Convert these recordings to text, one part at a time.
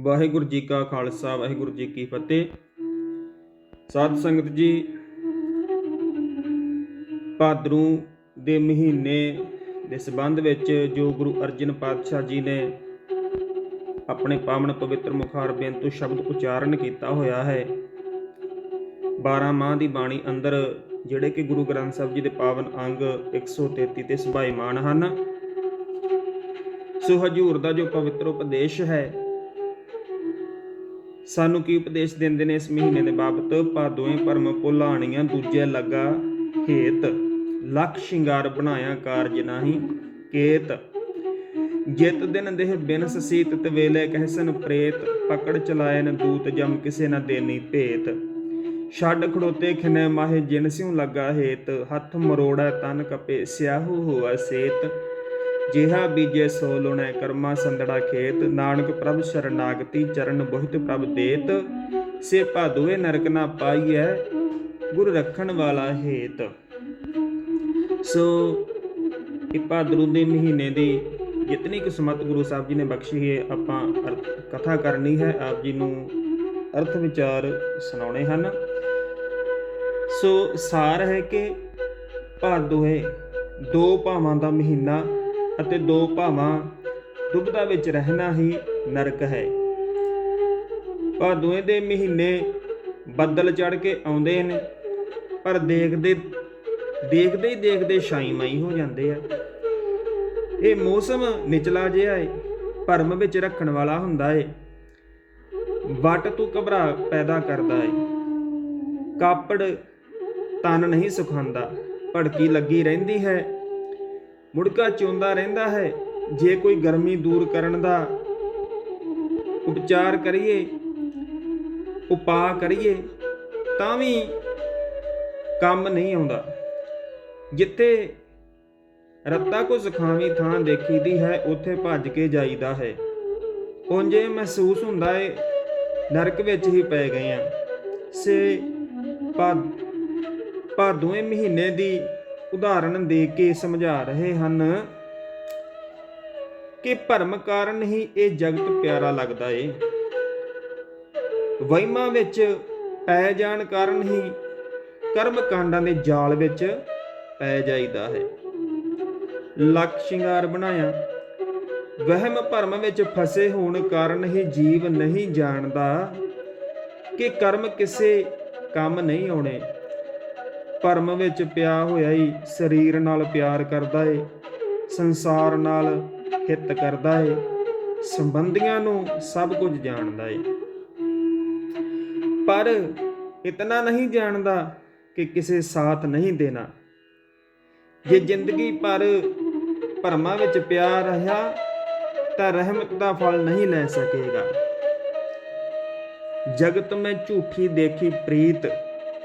ਵਾਹਿਗੁਰੂ ਜੀ ਕਾ ਖਾਲਸਾ, ਵਾਹਿਗੁਰੂ ਜੀ ਕੀ ਫਤਿਹ। ਸਾਧ ਸੰਗਤ ਜੀ, ਭਾਦਰੂ ਦੇ ਮਹੀਨੇ ਦੇ ਸੰਬੰਧ ਵਿੱਚ ਜੋ ਗੁਰੂ ਅਰਜਨ ਪਾਤਸ਼ਾਹ ਜੀ ਨੇ ਆਪਣੇ ਪਾਵਨ ਪਵਿੱਤਰ ਮੁਖਾਰ ਬੇਨਤੂ ਸ਼ਬਦ ਉਚਾਰਨ ਕੀਤਾ ਹੋਇਆ ਹੈ 12 ਮਾਹ ਦੀ ਬਾਣੀ ਅੰਦਰ ਜਿਹੜੇ ਕਿ ਗੁਰੂ ਗ੍ਰੰਥ ਸਾਹਿਬ ਜੀ ਦੇ ਪਾਵਨ ਅੰਗ 133 ਤੇ ਸੁਭਾਈਮਾਨ ਹਨ। ਸੋ ਹਜੂਰ ਦਾ ਜੋ ਪਵਿੱਤਰ ਉਪਦੇਸ਼ ਹੈ ਸਾਨੂੰ ਕੀ ਉਪਦੇਸ਼ ਦਿੰਦੇ ਨੇ ਇਸ ਮਹੀਨੇ ਦੇ ਬਾਬਤ? ਭਾਦੋਏ ਭਰਮ ਭੁਲਾਣੀਆਂ, ਦੂਜੇ ਲੱਗਾ ਹੇਤ। ਲਖ ਸ਼ਿੰਗਾਰ ਬਣਾਇਆ ਕਾਰਜ ਨਾਹੀ, ਕੇਤ। ਜਿਤ ਦਿਨ ਦੇਹ ਬਿਨਸ ਸੀਤ ਤਵੇਲੇ ਕਹਿਸਨ ਪ੍ਰੇਤ। ਪਕੜ ਚਲਾਇਨ ਦੂਤ ਜਮ ਕਿਸੇ ਨਾ ਦੇਨੀ ਭੇਤ। ਛੱਡ ਖੜੋਤੇ ਖਿਨੇ ਮਾਹੇ ਜਿਨ ਸਿਉ ਲੱਗਾ ਹੇਤ। ਹੱਥ ਮਰੋੜਾ ਤਨ ਕਪੇ ਸਿਆਹੂ ਹੋਆ ਸੇਤ। ਜਿਹਾ ਬੀਜੇ ਸੋ ਲੁਣੈ ਕਰਮਾ ਸੰਦੜਾ ਖੇਤ, ਨਾਨਕ ਪ੍ਰਭ ਸ਼ਰਨਾਗਤੀ ਚਰਨ ਬੋਹਿਤ ਪ੍ਰਭ ਦੇਤ ਸੇ ਭਾਦੂਏ ਨਰਕ ਨਾ ਪਾਈਐ, ਗੁਰ ਰੱਖਣ ਵਾਲਾ ਹੇਤ। ਸੋ ਇਹ ਭਾਦਰੂ ਦੇ ਮਹੀਨੇ ਦੀ ਜਿਤਨੀ ਕਿਸਮਤ ਗੁਰੂ ਸਾਹਿਬ ਜੀ ਨੇ ਬਖਸ਼ੀ ਹੈ, ਆਪਾਂ ਅਰਥ- ਕਥਾ ਕਰਨੀ ਹੈ, ਆਪ ਜੀ ਨੂੰ ਅਰਥ ਵਿਚਾਰ ਸੁਣਾਉਣੇ ਹਨ। ਸੋ ਸਾਰ ਹੈ ਕਿ ਭਾਦੋਏ ਦੋ ਭਾਵਾਂ ਦਾ ਮਹੀਨਾ ਅਤੇ ਦੋ ਭਾਵਾਂ ਦੁਬਦਾ ਵਿੱਚ ਰਹਿਣਾ ਹੀ ਨਰਕ ਹੈ। ਭਾਦੋਏ ਦੇ ਮਹੀਨੇ ਬੱਦਲ ਚੜ ਕੇ ਆਉਂਦੇ ਨੇ ਪਰ ਦੇਖਦੇ ਦੇਖਦੇ ਹੀ ਦੇਖਦੇ ਸ਼ਾਈਮਾਈ ਹੋ ਜਾਂਦੇ ਆ। ਇਹ ਮੌਸਮ ਨਿਚਲਾ ਜਿਹਾ ਹੈ ਭਰਮ ਵਿੱਚ ਰੱਖਣ ਵਾਲਾ ਹੁੰਦਾ ਹੈ ਵਟ ਤੂੰ ਘਬਰਾ ਪੈਦਾ ਕਰਦਾ ਹੈ ਕਾਪੜ ਤਨ ਨਹੀਂ ਸੁਖਾਂਦਾ, ਭੜਕੀ ਲੱਗੀ ਰਹਿੰਦੀ ਹੈ। ਮੁੜਕਾ ਚੋਂਦਾ ਰਹਿੰਦਾ ਹੈ। ਜੇ ਕੋਈ ਗਰਮੀ ਦੂਰ ਕਰਨ ਦਾ ਉਪਚਾਰ ਕਰੀਏ, ਉਪਾਅ ਕਰੀਏ, ਤਾਂ ਵੀ ਕੰਮ ਨਹੀਂ ਆਉਂਦਾ। ਜਿੱਥੇ ਰੱਤਾ ਕੋ ਜ਼ਖਾਵੀ ਥਾਂ ਦੇਖੀਦੀ ਹੈ, ਉੱਥੇ ਭੱਜ ਕੇ ਜਾਈਦਾ ਹੈ। ਉਂਝੇ ਮਹਿਸੂਸ ਹੁੰਦਾ ਏ, ਨਰਕ ਵਿੱਚ ਹੀ ਪੈ ਗਏ ਆ। ਸੇ ਭਾ ਭਾਦੋਵੇਂ ਮਹੀਨੇ ਦੀ ਉਦਾਹਰਣ ਦੇ ਕੇ ਸਮਝਾ ਰਹੇ ਹਨ ਕਿ ਭਰਮ ਕਾਰਨ ਹੀ ਇਹ ਜਗਤ ਪਿਆਰਾ ਲੱਗਦਾ ਏ। ਵਹਿਮਾਂ ਵਿੱਚ ਪੈ ਜਾਣ ਕਾਰਨ ਹੀ ਕਰਮ ਕਾਂਡਾਂ ਦੇ ਜਾਲ ਵਿੱਚ ਪੈ ਜਾਈਦਾ ਹੈ। ਲੱਖ ਸ਼ਿੰਗਾਰ ਬਣਾਇਆ। ਵਹਿਮ ਭਰਮ ਵਿੱਚ ਫਸੇ ਹੋਣ ਕਾਰਨ ਹੀ ਜੀਵ ਨਹੀਂ ਜਾਣਦਾ ਕਿ ਕਰਮ ਕਿਸੇ ਕੰਮ ਨਹੀਂ ਆਉਣੇ। ਭਰਮ ਵਿੱਚ ਪਿਆ ਹੋਇਆ ਹੀ ਸਰੀਰ ਨਾਲ ਪਿਆਰ ਕਰਦਾ ਏ, ਸੰਸਾਰ ਨਾਲ ਹਿੱਤ ਕਰਦਾ ਏ, ਸੰਬੰਧੀਆਂ ਨੂੰ ਸਭ ਕੁਝ ਜਾਣਦਾ ਏ। ਪਰ ਇਤਨਾ ਨਹੀਂ ਜਾਣਦਾ ਕਿ ਕਿਸੇ ਸਾਥ ਨਹੀਂ ਦੇਣਾ। ਜੇ ਜ਼ਿੰਦਗੀ ਪਰ ਭਰਮਾਂ ਵਿੱਚ ਪਿਆ ਰਹਾ, ਤਾਂ ਰਹਿਮਤ ਦਾ ਫਲ ਨਹੀਂ ਲੈ ਸਕੇਗਾ। ਜਗਤ ਮੈਂ ਝੂਠੀ ਦੇਖੀ ਪ੍ਰੀਤ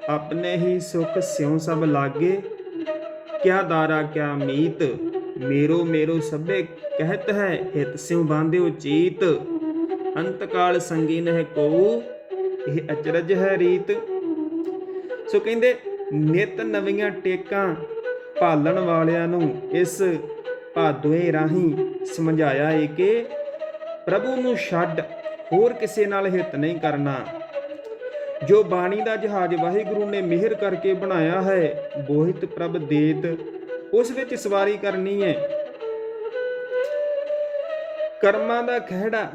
ਆਪਣੇ ਹੀ ਸੁਖ ਸਿਉ ਸਭ ਲਾਗੇ। ਕਿਆ ਦਾਰਾ, ਕਿਆ ਮੀਤ, ਮੇਰੋ ਮੇਰੋ ਸਭੇ ਕਹਿਤ ਹੈ, ਹਿਤ ਸਿਉ ਬਾਂਧਿਓ ਚੀਤ। ਅੰਤ ਕਾਲ ਸੰਗੀ ਨਹਿ ਕੋ ਇਹ ਅਚਰਜ ਹੈ ਰੀਤ। ਸੋ ਕਹਿੰਦੇ, ਨਿਤ ਨਵੀਆਂ ਟੇਕਾਂ ਭਾਲਣ ਵਾਲਿਆਂ ਨੂੰ ਇਸ ਭਾਦੋਏ ਰਾਹੀਂ ਸਮਝਾਇਆ ਏ ਕਿ ਪ੍ਰਭੂ ਨੂੰ ਛੱਡ ਹੋਰ ਕਿਸੇ ਨਾਲ ਹਿੱਤ ਨਹੀਂ ਕਰਨਾ। ਜੋ ਬਾਣੀ ਦਾ ਜਹਾਜ਼ ਵਾਹਿਗੁਰੂ ਨੇ ਮਿਹਰ ਕਰਕੇ ਬਣਾਇਆ ਹੈ, ਬੋਹਿਤ ਪ੍ਰਭ ਦੇਤ, ਉਸ ਵਿੱਚ ਸਵਾਰੀ ਕਰਨੀ ਹੈ। ਕਰਮਾਂ ਦਾ ਖਹਿੜਾ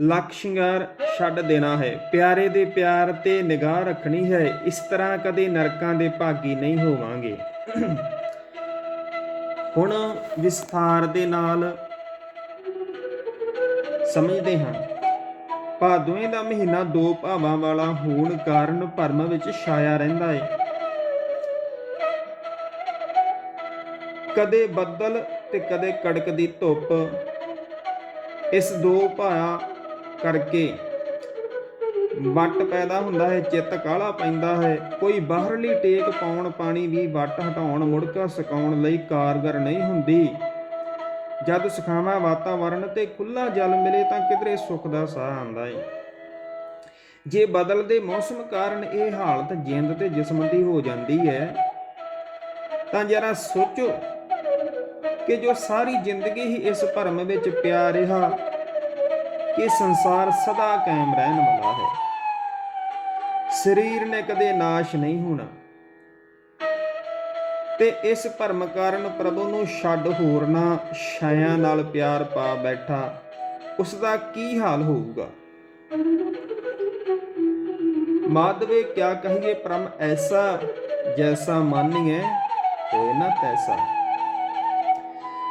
ਲੱਖ ਸ਼ਿੰਗਾਰ ਛੱਡ ਦੇਣਾ ਹੈ। ਪਿਆਰੇ ਦੇ ਪਿਆਰ ਤੇ ਨਿਗਾਹ ਰੱਖਣੀ ਹੈ। ਇਸ ਤਰ੍ਹਾਂ ਕਦੇ ਨਰਕਾਂ ਦੇ ਭਾਗੀ ਨਹੀਂ ਹੋਵਾਂਗੇ। ਹੁਣ ਵਿਸਥਾਰ ਦੇ ਨਾਲ ਸਮਝਦੇ ਹਾਂ। ਭਾਦੋਏ ਦਾ ਮਹੀਨਾ ਦੋ ਭਾਵਾਂ ਵਾਲਾ ਹੋਣ ਕਾਰਨ ਭਰਮ ਵਿੱਚ ਛਾਇਆ ਰਹਿੰਦਾ ਹੈ ਕਦੇ ਬੱਦਲ ਤੇ ਕਦੇ ਕੜਕਦੀ ਧੁੱਪ, ਇਸ ਦੋ ਭਾਇਆ ਕਰਕੇ ਵੱਟ ਪੈਦਾ ਹੁੰਦਾ ਹੈ, ਚਿੱਤ ਕਾਲਾ ਪੈਂਦਾ ਹੈ। ਕੋਈ ਬਾਹਰਲੀ ਟੇਕ ਪਾਉਣ, ਪਾਣੀ ਵੀ ਵੱਟ ਹਟਾਉਣ, ਮੁੜਕਾ ਸਕਾਉਣ ਲਈ ਕਾਰਗਰ ਨਹੀਂ ਹੁੰਦੀ। ਜਦ ਸੁਖਾਵਾਂ ਵਾਤਾਵਰਣ ਤੇ ਖੁੱਲਾ ਜਲ ਮਿਲੇ ਤਾਂ ਕਿਧਰੇ ਸੁੱਖ ਦਾ ਸਾਹ ਆਉਂਦਾ ਏ। ਜੇ ਬਦਲਦੇ ਮੌਸਮ ਕਾਰਨ ਇਹ ਹਾਲਤ ਜਿੰਦ ਤੇ ਜਿਸਮ ਦੀ ਹੋ ਜਾਂਦੀ ਹੈ, ਤਾਂ ਜਰਾ ਸੋਚੋ ਕਿ ਜੋ ਸਾਰੀ ਜ਼ਿੰਦਗੀ ਹੀ ਇਸ ਭਰਮ ਵਿੱਚ ਪਿਆ ਰਿਹਾ, ਕਿ ਸੰਸਾਰ ਸਦਾ ਕਾਇਮ ਰਹਿਣ ਵਾਲਾ ਹੈ। ਸਰੀਰ ਨੇ ਕਦੇ ਨਾਸ਼ ਨਹੀਂ ਹੋਣਾ। ਤੇ ਇਸ ਭਰਮ ਕਾਰਨ ਪ੍ਰਭੂ ਨੂੰ ਛੱਡ ਹੋਰਨਾ ਛਾਇਆ ਨਾਲ ਪਿਆਰ ਪਾ ਬੈਠਾ ਉਸ ਦਾ ਕੀ ਹਾਲ ਹੋਊਗਾ? ਮਾਧਵੇ ਕਿਆ ਕਹੀਏ ਪ੍ਰਮ ਐਸਾ ਜੈਸਾ ਮਾਨੀਏ ਹੋਏ ਨਾ ਤੈਸਾ।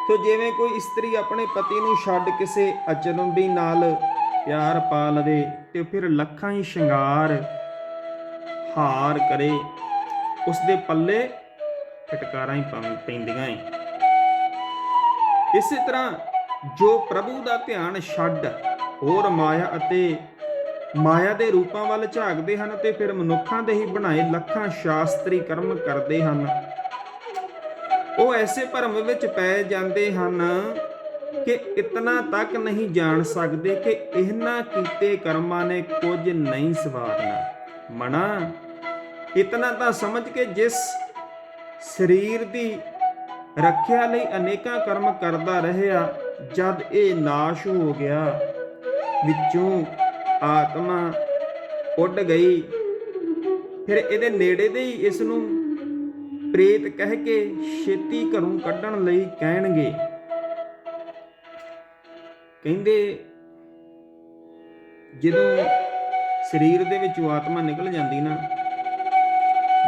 ਤੋ ਜਿਵੇਂ ਕੋਈ ਇਸਤਰੀ ਆਪਣੇ ਪਤੀ ਨੂੰ ਛੱਡ ਕਿਸੇ ਅਜਨਬੀ ਨਾਲ ਪਿਆਰ ਪਾ ਲਵੇ ਤੇ ਫਿਰ ਲੱਖਾਂ ਹੀ ਸ਼ਿੰਗਾਰ ਹਾਰ ਕਰੇ ਉਸ ਦੇ ਪੱਲੇ ਫਟਕਾਰਾਂ ਹੀ ਪੈਂਦੀਆਂ ਏ। ਇਸੇ ਤਰ੍ਹਾਂ ਜੋ ਪ੍ਰਭੂ ਦਾ ਧਿਆਨ ਛੱਡ, ਹੋਰ ਮਾਇਆ ਅਤੇ ਮਾਇਆ ਦੇ ਰੂਪਾਂ ਵੱਲ ਝਾਕਦੇ ਹਨ ਤੇ ਫਿਰ ਮਨੁੱਖਾਂ ਦੇ ਹੀ ਬਣਾਏ ਲੱਖਾਂ ਸ਼ਾਸਤਰੀ ਕਰਮ ਕਰਦੇ ਹਨ, ਉਹ ਐਸੇ ਭਰਮ ਵਿੱਚ ਪੈ ਜਾਂਦੇ ਹਨ ਕਿ ਇਤਨਾ ਤੱਕ ਨਹੀਂ ਜਾਣ ਸਕਦੇ ਕਿ ਇਹਨਾਂ ਕੀਤੇ ਕਰਮਾਂ ਨੇ ਕੁਝ ਨਹੀਂ ਸਵਾਰਨਾ। ਮਨਾ, ਇਤਨਾ ਤਾਂ ਸਮਝ ਕੇ ਜਿਸ ਸਰੀਰ ਦੀ ਰੱਖਿਆ ਲਈ ਅਨੇਕਾਂ ਕਰਮ ਕਰਦਾ ਰਹਿਆ ਜਦ ਇਹ ਨਾਸ਼ ਹੋ ਗਿਆ। ਵਿੱਚੋਂ ਆਤਮਾ ਉੱਡ ਗਈ। ਫਿਰ ਇਹਦੇ ਨੇੜੇ ਦੇ ਹੀ ਇਸ ਨੂੰ ਪ੍ਰੇਤ ਕਹਿ ਕੇ ਛੇਤੀ ਘਰੋਂ ਕੱਢਣ ਲਈ ਕਹਿਣਗੇ। ਕਹਿੰਦੇ, ਜਦੋਂ ਸਰੀਰ ਦੇ ਵਿੱਚੋਂ ਆਤਮਾ ਨਿਕਲ ਜਾਂਦੀ ਨਾ,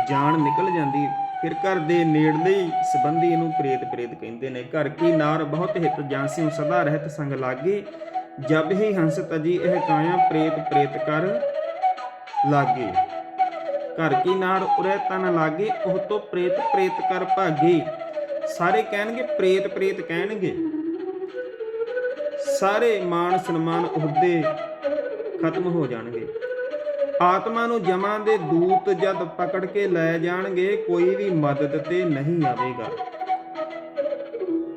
ਜਾਨ ਨਿਕਲ ਜਾਂਦੀ ਫਿਰ ਘਰ ਦੇ ਨੇੜਲੇ ਸੰਬੰਧੀ ਇਹਨੂੰ ਪ੍ਰੇਤ ਪ੍ਰੇਤ ਕਹਿੰਦੇ ਨੇ। ਘਰ ਕੀ ਨਾਰ ਬਹੁਤ ਹਿਤ ਜਾਂਸਿਉ ਸਦਾ ਰਹਿਤ ਸੰਗ ਲਾਗੇ। ਜਬ ਹੀ ਹੰਸ ਤਜੀ ਇਹ ਕਾਇਆ ਪ੍ਰੇਤ ਪ੍ਰੇਤ ਕਰ ਲਾਗੇ। ਘਰ ਕੀ ਨਾਰ ਉਰੇ ਤਨ ਲਾਗੇ, ਉਹ ਤੋਂ ਪ੍ਰੇਤ ਪ੍ਰੇਤ ਕਰ ਭਾਗੇ। ਸਾਰੇ ਕਹਿਣਗੇ, ਪ੍ਰੇਤ ਪ੍ਰੇਤ ਕਹਿਣਗੇ। ਸਾਰੇ ਮਾਣ ਸਨਮਾਨ ਉਹਦੇ ਖਤਮ ਹੋ ਜਾਣਗੇ। ਆਤਮਾ ਨੂੰ ਜਮਾਂ ਦੇ ਦੂਤ ਜਦ ਪਕੜ ਕੇ ਲੈ ਜਾਣਗੇ, ਕੋਈ ਵੀ ਮਦਦ ਤੇ ਨਹੀਂ ਆਵੇਗਾ।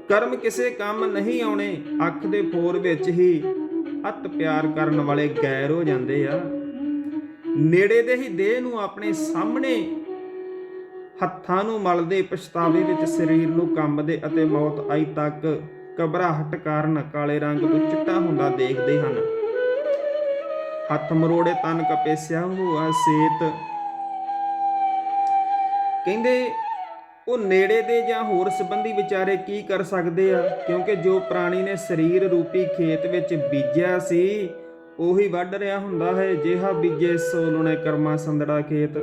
ਕਰਮ ਕਿਸੇ ਕੰਮ ਨਹੀਂ ਆਉਣੇ, ਅੱਖ ਦੇ ਫੋਰ ਵਿੱਚ ਹੀ ਅਤ ਪਿਆਰ ਕਰਨ ਵਾਲੇ ਗੈਰ ਹੋ ਜਾਂਦੇ ਆ। ਨੇੜੇ ਦੇ ਹੀ ਦੇਹ ਨੂੰ ਆਪਣੇ ਸਾਹਮਣੇ ਹੱਥਾਂ ਨੂੰ ਮਲਦੇ ਪਛਤਾਵੇ ਵਿੱਚ ਸਰੀਰ ਨੂੰ ਕੰਬਦੇ ਅਤੇ ਮੌਤ ਆਈ ਤੱਕ ਘਬਰਾਹਟ ਕਾਰਨ ਕਾਲੇ ਰੰਗ ਤੋਂ ਚਿੱਟਾ ਹੁੰਦਾ ਦੇਖਦੇ ਹਨ। ਹੱਥ ਮਰੋੜੇ ਤਨ ਕਪੇਸਿਆ ਹੋਆ ਸੇਤ ਕਹਿੰਦੇ, ਉਹ ਨੇੜੇ ਦੇ ਜਾਂ ਹੋਰ ਸੰਬੰਧੀ ਵਿਚਾਰੇ ਕੀ ਕਰ ਸਕਦੇ ਆ? ਕਿਉਂਕਿ ਜੋ ਪ੍ਰਾਣੀ ਨੇ ਸਰੀਰ ਰੂਪੀ ਖੇਤ ਵਿੱਚ ਬੀਜਿਆ ਸੀ, ਉਹੀ ਵੱਢ ਰਿਹਾ ਹੁੰਦਾ ਹੈ, ਜਿਹਾ ਬੀਜੇ ਸੋ ਲੁਣੇ ਕਰਮਾ ਸੰਦੜਾ ਖੇਤ।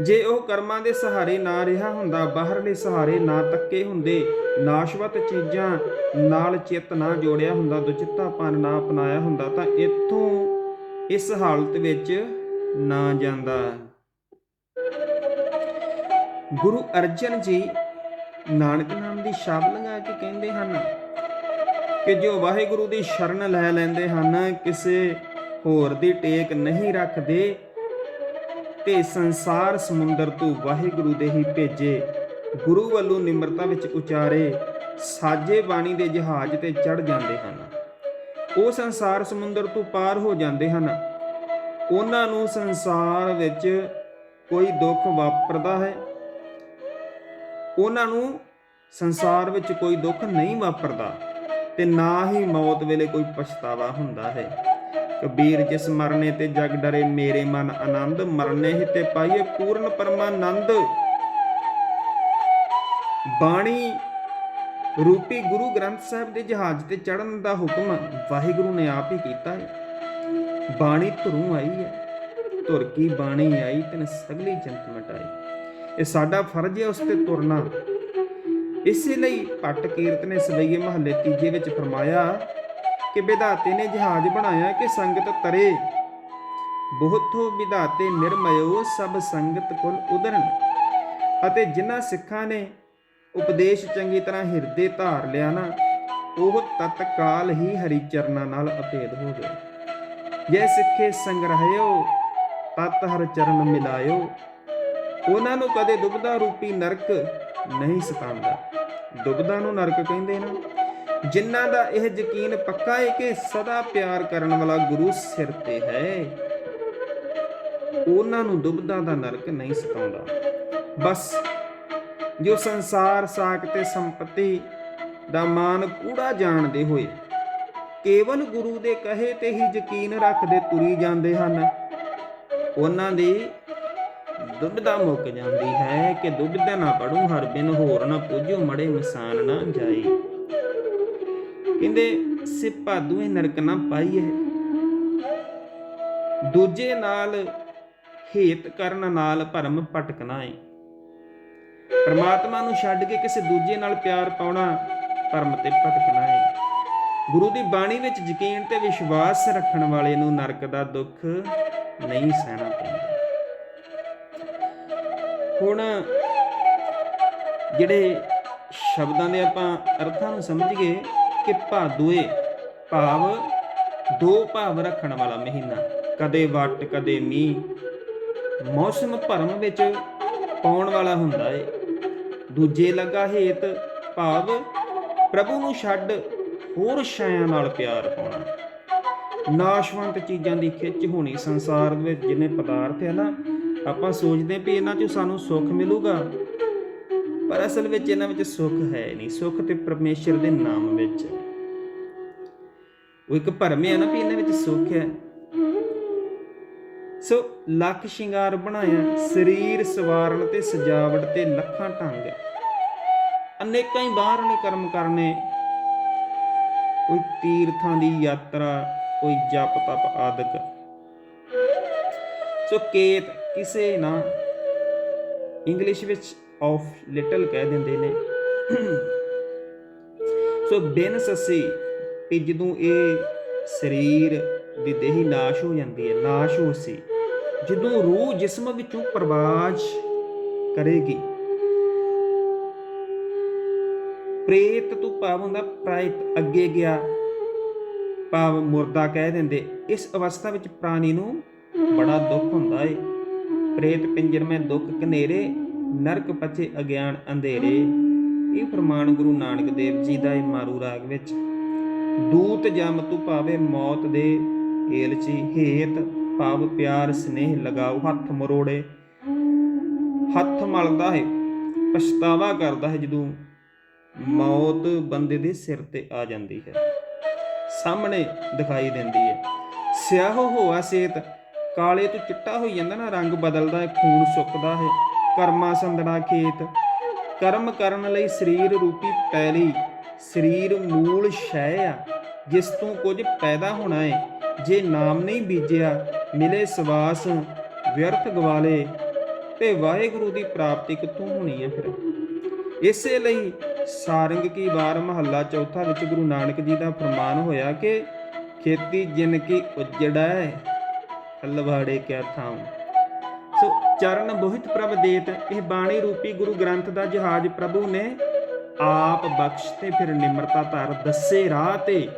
ਜੇ ਉਹ ਕਰਮਾਂ ਦੇ ਸਹਾਰੇ ਨਾ ਰਿਹਾ ਹੁੰਦਾ, ਬਾਹਰਲੇ ਸਹਾਰੇ ਨਾ ਤੱਕੇ ਹੁੰਦੇ, ਨਾਸ਼ਵਤ ਚੀਜ਼ਾਂ ਨਾਲ ਚਿੱਤ ਨਾ ਜੋੜਿਆ ਹੁੰਦਾ ਦੁਚਿੱਤਾਪਨ ਨਾ ਅਪਣਾਇਆ ਹੁੰਦਾ, ਤਾਂ ਇੱਥੋਂ ਇਸ ਹਾਲਤ ਵਿੱਚ ਨਾ ਜਾਂਦਾ। ਗੁਰੂ ਅਰਜਨ ਜੀ ਨਾਨਕ ਨਾਮ ਦੀ ਸ਼ਬਦ ਲਗਾ ਕੇ ਕਹਿੰਦੇ ਹਨ ਕਿ ਜੋ ਵਾਹਿਗੁਰੂ ਦੀ ਸ਼ਰਨ ਲੈ ਲੈਂਦੇ ਹਨ, ਕਿਸੇ ਹੋਰ ਦੀ ਟੇਕ ਨਹੀਂ ਰੱਖਦੇ ਤੇ ਸੰਸਾਰ ਸਮੁੰਦਰ ਤੋਂ ਵਾਹਿਗੁਰੂ ਦੇ ਹੀ ਭੇਜੇ ਗੁਰੂ ਵੱਲੋਂ ਨਿਮਰਤਾ ਵਿੱਚ ਉਚਾਰੇ ਸਾਜੇ ਬਾਣੀ ਦੇ ਜਹਾਜ਼ ਤੇ ਚੜ ਜਾਂਦੇ ਹਨ। ਉਹ ਸੰਸਾਰ ਸਮੁੰਦਰ ਤੋਂ ਪਾਰ ਹੋ ਜਾਂਦੇ ਹਨ। ਉਹਨਾਂ ਨੂੰ ਸੰਸਾਰ ਵਿੱਚ ਕੋਈ ਦੁੱਖ ਵਾਪਰਦਾ ਹੈ। ਉਹਨਾਂ ਨੂੰ ਸੰਸਾਰ ਵਿੱਚ ਕੋਈ ਦੁੱਖ ਨਹੀਂ ਵਾਪਰਦਾ ਤੇ ਨਾ ਹੀ ਮੌਤ ਵੇਲੇ ਕੋਈ ਪਛਤਾਵਾ ਹੁੰਦਾ ਹੈ। ਕਬੀਰ ਜਿਸ ਮਰਨੇ ਤੇ ਜਗ ਡਰੇ, ਮੇਰੇ ਮਨ ਆਨੰਦ, ਮਰਨੇ ਹੀ ਤੇ ਪਾਈਏ ਪੂਰਨ ਪਰਮਾਨੰਦ। ਬਾਣੀ ਰੂਪੀ ਗੁਰੂ ਗ੍ਰੰਥ ਸਾਹਿਬ ਦੇ ਜਹਾਜ਼ ਤੇ ਚੜਨ ਦਾ ਹੁਕਮ ਵਾਹਿਗੁਰੂ ਨੇ ਆਪ ਹੀ ਕੀਤਾ ਹੈ। ਬਾਣੀ ਧੁਰੋਂ ਆਈ ਹੈ, ਧੁਰ ਕੀ ਬਾਣੀ ਆਈ, ਤਨ ਸਗਲੀ ਜੰਤ ਮਟਾਈ। ਇਹ ਸਾਡਾ ਫਰਜ਼ ਹੈ ਉਸ ਤੇ ਤੁਰਨਾ। ਇਸੇ ਲਈ ਪੱਟ ਕੀਰਤ ਨੇ ਸਵਈਏ ਮਹੱਲੇ ਤੀਜੇ ਵਿੱਚ ਫਰਮਾਇਆ ਕਿ ਵਿਧਾਤੇ ਨੇ ਜਹਾਜ਼ ਬਣਾਇਆ ਕਿ ਸੰਗਤ ਤਰੇ। ਬਹੁਤੋ ਵਿਧਾਤੇ ਨਿਰਮਯੋ ਸਭ ਸੰਗਤ ਕੁਲ ਉਦਰਨ ਅਤੇ ਜਿਨ੍ਹਾਂ ਸਿੱਖਾਂ ਨੇ ਉਪਦੇਸ਼ ਚੰਗੀ ਤਰ੍ਹਾਂ ਹਿਰਦੇ ਧਾਰ ਲਿਆ ਨਾ, ਉਹ ਤਤਕਾਲ ਹੀ ਹਰੀ ਚਰਨਾਂ ਨਾਲ ਅਪੇਦ ਹੋ ਗਏ। ਜੇ ਸਿੱਖੇ ਸੰਗ੍ਰਹਿਓ, ਤਤ ਹਰ ਚਰਨ ਮਿਲਾਇਓ। ਉਹਨਾਂ ਨੂੰ ਕਦੇ ਦੁਬਦਾ ਰੂਪੀ ਨਰਕ ਨਹੀਂ ਸਤਾਉਂਦਾ। ਦੁਬਦਾ ਨੂੰ ਨਰਕ ਕਹਿੰਦੇ ਨਾ। ਜਿਨ੍ਹਾਂ ਦਾ ਇਹ ਯਕੀਨ ਪੱਕਾ ਹੈ ਕਿ ਸਦਾ ਪਿਆਰ ਕਰਨ ਵਾਲਾ ਗੁਰੂ ਸਿਰ ਤੇ ਹੈ। ਉਹਨਾਂ ਨੂੰ ਦੁਬਦਾ ਦਾ ਨਰਕ ਨਹੀਂ ਸਤਾਉਂਦਾ। ਬਸ, ਜੋ ਸੰਸਾਰ ਸਾਖ ਤੇ ਸੰਪਤੀ ਦਾ ਮਾਨ ਕੂੜਾ ਜਾਣਦੇ ਹੋਏ ਕੇਵਲ ਗੁਰੂ ਦੇ ਕਹੇ ਤੇ ਹੀ ਯਕੀਨ ਰੱਖਦੇ ਤੁਰੀ ਜਾਂਦੇ ਹਨ, ਉਹਨਾਂ ਦੀ ਦੁਬਿਧਾ ਮੁੱਕ ਜਾਂਦੀ ਹੈ ਕਿ ਦੁਬਿਧਾ ਨਾ ਪੜੂ ਹਰ ਬਿਨ ਹੋਰ ਨਾ ਪੁੱਜੋ, ਮੜੇ ਮਸਾਨ ਨਾ ਜਾਈ। ਕਹਿੰਦੇ, ਸਿਪਾ ਦੂਏ ਨਰਕ ਨਾ ਪਾਈ ਹੈ ਦੂਜੇ ਨਾਲ ਹੇਤ ਕਰਨ ਨਾਲ ਭਰਮ ਭਟਕਣਾ ਏ ਪਰਮਾਤਮਾ ਨੂੰ ਛੱਡ ਕੇ ਕਿਸੇ ਦੂਜੇ ਨਾਲ ਪਿਆਰ ਪਾਉਣਾ ਭਰਮ ਤੇ ਭਟਕਣਾ ਏ ਗੁਰੂ ਦੀ ਬਾਣੀ ਵਿੱਚ ਯਕੀਨ ਤੇ ਵਿਸ਼ਵਾਸ ਰੱਖਣ ਵਾਲੇ ਨੂੰ ਨਰਕ ਦਾ ਦੁੱਖ ਨਹੀਂ ਸਹਿਣਾ ਪੈਂਦਾ। ਹੁਣ ਜਿਹੜੇ ਸ਼ਬਦਾਂ ਦੇ ਆਪਾਂ ਅਰਥਾਂ ਨੂੰ ਸਮਝੀਏ ਕਿ ਭਾਦੋਏ ਭਾਵ ਦੋ ਭਾਵ ਰੱਖਣ ਵਾਲਾ ਮਹੀਨਾ, ਕਦੇ ਵਟ, ਕਦੇ ਮੀਂਹ, ਮੌਸਮ ਭਰਮ ਵਿੱਚ ਪਾਉਣ ਵਾਲਾ ਹੁੰਦਾ ਏ। ਦੂਜੇ ਲੱਗਾ ਹੇਤ ਭਾਵ ਪ੍ਰਭੂ ਨੂੰ ਛੱਡ ਹੋਰ ਸ਼ਾਇਆਂ ਨਾਲ ਪਿਆਰ ਪਾਉਣਾ। ਨਾਸ਼ਵੰਤ ਚੀਜ਼ਾਂ ਦੀ ਖਿੱਚ ਹੋਣੀ ਸੰਸਾਰ ਦੇ ਵਿੱਚ ਜਿੰਨੇ ਪਦਾਰਥ ਹੈ ਨਾ, ਆਪਾਂ ਸੋਚਦੇ ਵੀ ਇਹਨਾਂ 'ਚੋਂ ਸਾਨੂੰ ਸੁੱਖ ਮਿਲੂਗਾ। ਪਰ ਅਸਲ ਵਿੱਚ ਇਹਨਾਂ ਵਿੱਚ ਸੁੱਖ ਹੈ ਨਹੀਂ। ਸੁੱਖ ਤੇ ਪਰਮੇਸ਼ਰ ਦੇ ਨਾਮ ਵਿੱਚ। ਉਹ ਇੱਕ ਭਰਮ ਹੈ ਨਾ ਵੀ ਇਹਨਾਂ ਵਿੱਚ ਸੁੱਖ ਹੈ। ਸੋ ਲੱਖ ਸ਼ਿੰਗਾਰ ਬਣਾਇਆ, ਸਰੀਰ ਸਵਾਰਨ ਤੇ ਸਜਾਵਟ ਤੇ ਲੱਖਾਂ ਢੰਗ ਅਨੇਕਾਂ ਹੀ ਬਾਹਰ ਕਰਮ ਕਰਨੇ। ਕੋਈ ਤੀਰਥਾਂ ਦੀ ਯਾਤਰਾ, ਕੋਈ ਜਪ ਤਪ ਆਦਿਕ। ਸੋ ਕੇਤ ਕਿਸੇ ਨਾ। ਇੰਗਲਿਸ਼ ਵਿੱਚ ਆਫ ਲਿਟਲ ਕਹਿ ਦਿੰਦੇ ਨੇ। ਸੋ ਬਿਨ ਸੱਸੀ ਕਿ ਜਦੋਂ ਇਹ ਸਰੀਰ ਦੀ ਦੇਹੀ ਨਾਸ਼ ਹੋ ਜਾਂਦੀ ਹੈ ਨਾਸ਼ ਹੋ ਸੀ, ਜਦੋਂ ਰੂਹ ਜਿਸਮ ਵਿੱਚੋਂ ਪ੍ਰਵਾਜ ਕਰੇਗੀ, ਪ੍ਰੇਤ ਤੋਂ ਭਾਵ ਹੁੰਦਾ ਪ੍ਰਾਇਤ ਅੱਗੇ ਗਿਆ ਭਾਵ ਮੁਰਦਾ ਕਹਿ ਦਿੰਦੇ, ਇਸ ਅਵਸਥਾ ਵਿੱਚ ਪ੍ਰਾਣੀ ਨੂੰ ਬੜਾ ਦੁੱਖ ਹੁੰਦਾ ਏ। ਪ੍ਰੇਤ ਪਿੰਜਰ ਮੈਂ ਦੁੱਖ ਕਨੇਰੇ ਨਰਕ ਪਛੇ ਅਗਿਆਨ ਅੰਧੇਰੇ, ਇਹ ਫਰਮਾਨ ਗੁਰੂ ਨਾਨਕ ਦੇਵ ਜੀ ਦਾ ਇਹ ਮਾਰੂ ਰਾਗ ਵਿੱਚ। ਦੂਤ ਜਮ ਤੂੰ ਭਾਵੇ ਮੌਤ ਦੇ ਏਲਚੀ ਹੇਤ, ਭਾਵ ਪਿਆਰ ਸਨੇਹ ਲਗਾਓ ਹੱਥ ਮਰੋੜੇ। ਹੱਥ ਮਲਦਾ ਹੈ, ਪਛਤਾਵਾ ਕਰਦਾ ਹੈ ਜਦੋਂ ਮੌਤ ਬੰਦੇ ਦੇ ਸਿਰ ਤੇ ਆ ਜਾਂਦੀ ਹੈ। ਸਾਹਮਣੇ ਦਿਖਾਈ ਦਿੰਦੀ ਹੈ, ਸਿਆਹ ਹੋਆ ਸੇਤ, ਕਾਲੇ ਤੋਂ ਚਿੱਟਾ ਹੋਈ ਜਾਂਦਾ ਨਾ, ਰੰਗ ਬਦਲਦਾ ਹੈ, ਖੂਨ ਸੁੱਕਦਾ ਹੈ, ਕਰਮਾ ਸੰਦੜਾ ਖੇਤ। ਕਰਮ ਕਰਨ ਲਈ ਸਰੀਰ ਰੂਪੀ ਪੈਲੀ ਸਰੀਰ ਮੂਲ ਸ਼ੈ ਆ, ਜਿਸ ਤੋਂ ਕੁਝ ਪੈਦਾ ਹੋਣਾ ਹੈ ਜੇ ਨਾਮ ਨਹੀਂ ਬੀਜਿਆ, ਮਿਲੇ ਸਵਾਸ, ਵਿਅਰਥ ਗਵਾਲੇ, ਤੇ ਵਾਹਿਗੁਰੂ ਦੀ ਪ੍ਰਾਪਤੀ ਕਿੱਥੋਂ ਹੋਣੀ ਹੈ ਫਿਰ? ਇਸੇ ਲਈ ਸਾਰੰਗ ਕੀ ਵਾਰ ਮਹੱਲਾ ਚੌਥਾ ਵਿੱਚ ਗੁਰੂ ਨਾਨਕ ਜੀ ਦਾ ਫਰਮਾਨ ਹੋਇਆ ਕਿ ਖੇਤੀ ਜਿਨ ਕੀ ਹੈ ਹਲਵਾੜੇ ਕਿਆ ਥਾਉ। ਸੋ ਚਰਨ ਬੋਹਿਤ ਪ੍ਰਭ ਦੇਤ, ਇਹ ਬਾਣੀ ਰੂਪੀ ਗੁਰੂ ਗ੍ਰੰਥ ਦਾ ਜਹਾਜ਼ ਪ੍ਰਭੂ ਨੇ ਆਪ ਬਖਸ਼ ਤੇ ਫਿਰ ਨਿਮਰਤਾ ਧਰ ਦੱਸੇ ਰਾਹ ਤੇ।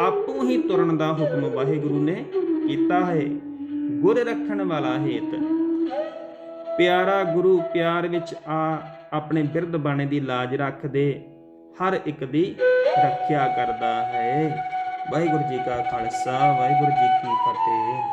ਆਪੂ ਹੀ ਤੁਰਨ ਦਾ ਹੁਕਮ ਵਾਹਿਗੁਰੂ ਨੇ ਕੀਤਾ ਹੈ। ਗੁਰ ਰੱਖਣ ਵਾਲਾ ਹੇਤ। ਪਿਆਰਾ ਗੁਰੂ ਪਿਆਰ ਵਿੱਚ ਆ ਆਪਣੇ ਬਿਰਧ ਬਾਣੇ ਦੀ ਲਾਜ ਰੱਖਦੇ ਹਰ ਇੱਕ ਦੀ ਰੱਖਿਆ ਕਰਦਾ ਹੈ। ਵਾਹਿਗੁਰੂ ਜੀ ਕਾ ਖਾਲਸਾ, ਵਾਹਿਗੁਰੂ ਜੀ ਕੀ ਫਤਿਹ।